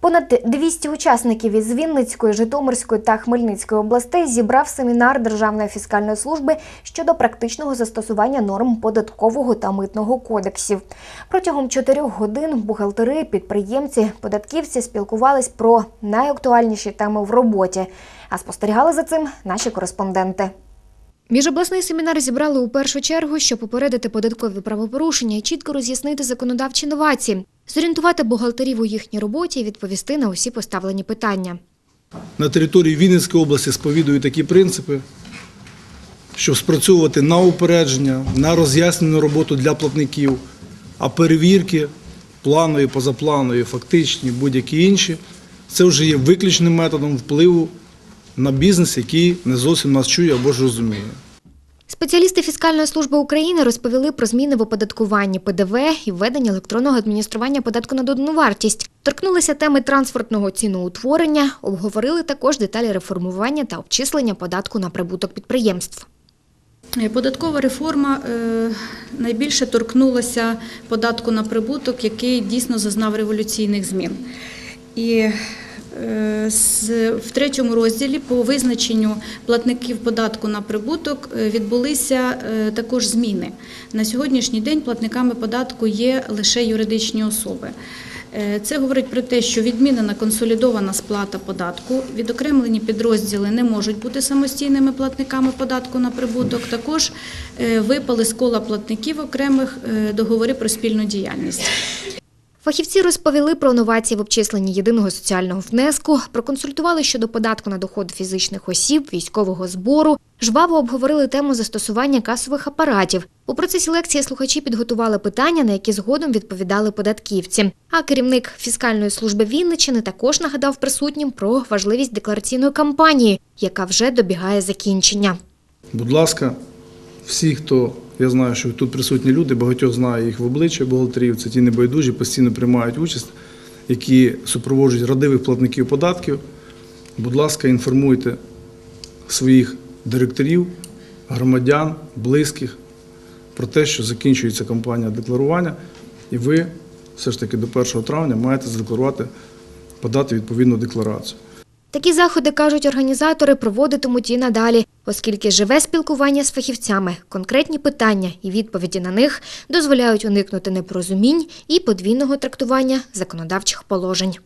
Понад 200 учасників із Вінницької, Житомирської та Хмельницької областей зібрав семінар Державної фіскальної служби щодо практичного застосування норм податкового та митного кодексів. Протягом чотирьох годин бухгалтери, підприємці, податківці спілкувались про найактуальніші теми в роботі. А спостерігали за цим наші кореспонденти. Міжобласний семінар зібрали у першу чергу, щоб попередити податкові правопорушення і чітко роз'яснити законодавчі новації, зорієнтувати бухгалтерів у їхній роботі і відповісти на усі поставлені питання. на території Вінницької області сповідують такі принципи, щоб спрацьовувати на упередження, на роз'яснену роботу для платників, а перевірки планові, позапланові, фактичні, будь-які інші, це вже є виключним методом впливу на бізнес, який не зовсім нас чує або ж розуміє. Спеціалісти Фіскальної служби України розповіли про зміни в оподаткуванні ПДВ і введення електронного адміністрування податку на додану вартість. Торкнулися теми транспортного ціноутворення, обговорили також деталі реформування та обчислення податку на прибуток підприємств. Податкова реформа е, найбільше торкнулася податку на прибуток, який дійсно зазнав революційних змін. І в третьому розділі по визначенню платників податку на прибуток е, відбулися е, також зміни. На сьогоднішній день платниками податку є лише юридичні особи. Е, Це говорить про те, що відмінена консолідована сплата податку, відокремлені підрозділи не можуть бути самостійними платниками податку на прибуток. Також е, випали з кола платників окремих е, договори про спільну діяльність. Фахівці розповіли про новації в обчисленні єдиного соціального внеску, проконсультували щодо податку на доход фізичних осіб, військового збору, жваво обговорили тему застосування касових апаратів. У процесі лекції слухачі підготували питання, на які згодом відповідали податківці. А керівник фіскальної служби Вінничини також нагадав присутнім про важливість деклараційної кампанії, яка вже добігає закінчення. Будь ласка, всі, хто я знаю, що тут присутні люди, багатьох знаю їх в обличчя бухгалтерів, це ті небайдужі, постійно приймають участь, які супроводжують радивих платників податків. Будь ласка, інформуйте своїх директорів, громадян, близьких про те, що закінчується кампанія декларування, і ви все ж таки до 1 травня маєте задекларувати, подати відповідну декларацію. Такі заходи, кажуть організатори, проводитимуть і надалі, оскільки живе спілкування з фахівцями, конкретні питання і відповіді на них дозволяють уникнути непорозумінь і подвійного трактування законодавчих положень.